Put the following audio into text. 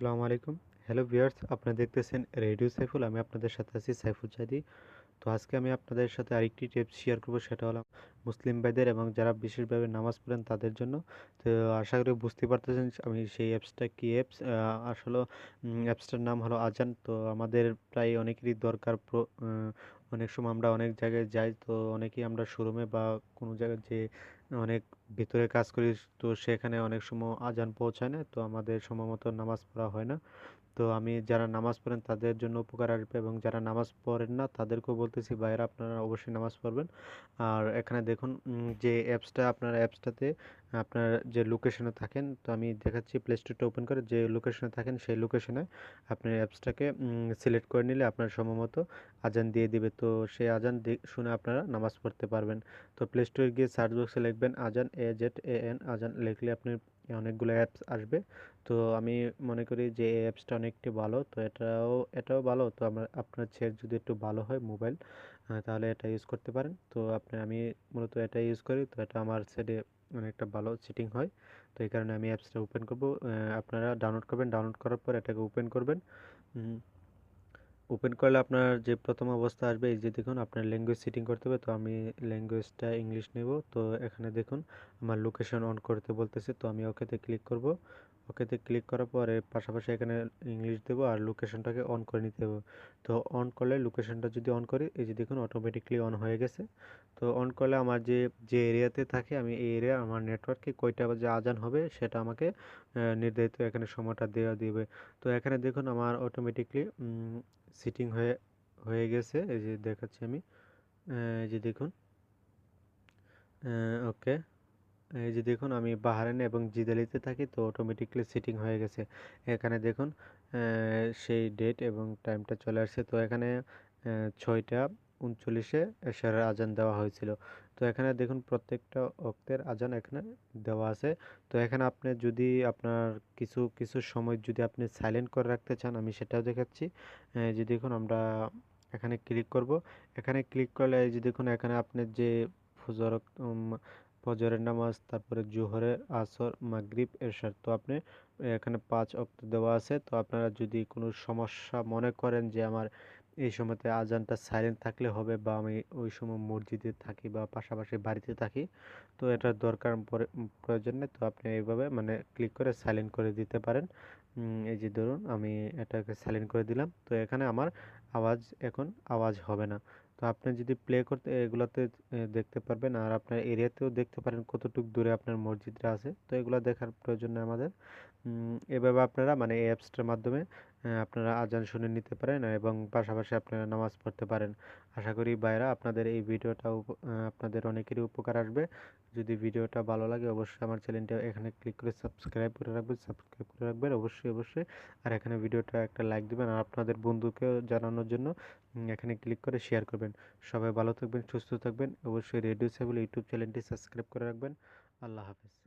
আসসালামু আলাইকুম hello viewers আপনারা দেখতেছেন রেডিও সাইফুল আমি আপনাদের সাথে আছি সাইফুল চাঁদি তো আজকে আমি আপনাদের সাথে আরেকটি টিপস শেয়ার করব, সেটা হলো মুসলিম ভাইদের এবং যারা বিশেষভাবে নামাজ পড়েন তাদের জন্য। তো আশা করি বুঝতে পারতেছেন আমি সেই অ্যাপসটা কি অ্যাপস আসলে অ্যাপসটার নাম হলো আজান। তো আমাদের প্রায় অনেকেরই দরকার অনেক সময় আমরা অনেক জায়গায় যাই, তো অনেকেই আমরা শোরুমে বা কোনো জায়গায় যে অনেক ভিতরে কাজ করি, তো সেখানে অনেক সময় আজান পৌঁছায় না, তো আমাদের সময় মতো নামাজ পড়া হয় না। তো আমি যারা নামাজ পড়েন তাদের জন্য উপকার আসবে এবং যারা নামাজ পড়েন না তাদেরকেও বলতেছি, ভাইয়েরা, আপনারা অবশ্যই নামাজ পড়বেন। আর এখানে দেখুন যে অ্যাপসটা, আপনার অ্যাপসটাতে আপনার যে লোকেশনে থাকেন, তো আমি দেখাচ্ছি প্লে স্টোরটা ওপেন করে, যে লোকেশনে থাকেন সেই লোকেশনে আপনার অ্যাপসটাকে সিলেক্ট করে নিলে আপনার সম্ভবত আজান দিয়ে দিবে। তো সেই আজান শুনে আপনারা নামাজ পড়তে পারবেন। তো প্লে স্টোরে গিয়ে সার্চ বক্সে লিখবেন আজান এ জেড এ এন, আজান লিখলে আপনি অনেকগুলো অ্যাপস আসবে। তো আমি মনে করি যে এই অ্যাপসটা অনেকটি ভালো, তো এটাও এটাও ভালো। তো আমার, আপনার ছেড় যদি একটু ভালো হয় মোবাইল তাহলে এটা ইউজ করতে পারেন। তো আপনি, আমি মূলত এটা ইউজ করি, তো এটা আমার সেটে অনেকটা ভালো সিটিং হয়। তো এই কারণে আমি অ্যাপসটা ওপেন করব। আপনারা ডাউনলোড করবেন ডাউনলোড করার পর এটাকে ওপেন করবেন। ওপেন করলে আপনার যে প্রথম অবস্থা আসবে, এই যে দেখুন আপনার ল্যাঙ্গুয়েজ সেটিং করতে হবে, তো আমি ল্যাঙ্গুয়েজটা ইংলিশ নেব। তো এখানে দেখুন, আমার লোকেশন অন করতে বলতেছে, তো আমি ওকেতে ক্লিক করব। ওকেতে ক্লিক করার পরে পাশাপাশি এখানে ইংলিশ দেবো আর লোকেশনটাকে অন করে নিতে হবে। তো অন করলে লোকেশনটা যদি অন করি, এই যে দেখুন অটোমেটিকলি অন হয়ে গেছে। তো অন করলে আমার যে যে এরিয়াতে থাকে, আমি এই এরিয়া আমার নেটওয়ার্কে কয়টা বাজে আজান হবে, সেটা আমাকে নির্ধারিত এখানে সময়টা দেওয়া দিবে। তো এখানে দেখুন আমার অটোমেটিকলি সিটিং হয়ে হয়ে গেছে। এই যে দেখাচ্ছি আমি। এই যে দেখুন। ওকে এই যে দেখুন আমি বাহারাইনে এবং জিদালিতে থাকি, তো অটোমেটিকলি সিটিং হয়ে গেছে। এখানে দেখুন সেই ডেট এবং টাইমটা চলে আসছে। তো এখানে ছয়টা উনচল্লিশে এশারের আজান দেওয়া হয়েছিল। তো এখানে দেখুন প্রত্যেকটা অক্তের আজান এখানে দেওয়া আছে। তো এখানে আপনি যদি আপনার কিছু কিছু সময় যদি আপনি সাইলেন্ট করে রাখতে চান, আমি সেটাও দেখাচ্ছি। যে দেখুন আমরা এখানে ক্লিক করব। এখানে ক্লিক করলে যে দেখুন, এখানে আপনার যে ফজর ফজরের নামাজ, তারপরে জোহরের আসর, মাগরিব, এরশাদ। তো আপনি এখানে পাঁচ অক্ত দেওয়া আছে। তো আপনারা যদি কোনো সমস্যা মনে করেন যে আমার এই সময়তে আজানটা সাইলেন্ট থাকলে হবে বা আমি ওই সময় মসজিদে থাকি বা পাশাপাশি বাড়িতে থাকি, তো এটা দরকার পরে প্রয়োজন নেই। তো আপনি এইভাবে মানে ক্লিক করে সাইলেন্ট করে দিতে পারেন। এই যে ধরুন আমি এটাকে সাইলেন্ট করে দিলাম। তো এখানে আমার আওয়াজ এখন আওয়াজ হবে না। তো আপনি যদি প্লে করতে, এগুলাতে দেখতে পারবেন আর আপনার এরিয়াতেও দেখতে পারেন কতটুকু দূরে আপনার মসজিদটা আছে। তো এগুলো দেখার প্রয়োজন নেই আমাদের। এভাবে আপনারা মানে এই অ্যাপসটার মাধ্যমে আপনারা আজান শুনে নিতে পারেন এবং পাশাপাশি আপনারা নামাজ পড়তে পারেন। আশা করি ভাইরা আপনাদের এই ভিডিওটা আপনাদের অনেকেরই উপকার আসবে। যদি ভিডিওটা ভালো লাগে অবশ্যই আমার চ্যানেলটা এখানে ক্লিক করে সাবস্ক্রাইব করে রাখবেন সাবস্ক্রাইব করে রাখবেন, অবশ্যই অবশ্যই। আর এখানে ভিডিওটা একটা লাইক দিবেন আর আপনাদের বন্ধুকেও জানানোর জন্য এখানে ক্লিক করে শেয়ার করবেন। সবাই ভালো থাকবেন, সুস্থ থাকবেন। অবশ্যই রেডিও সেবল ইউটিউব চ্যানেলটি সাবস্ক্রাইব করে রাখবেন। আল্লাহ হাফেজ।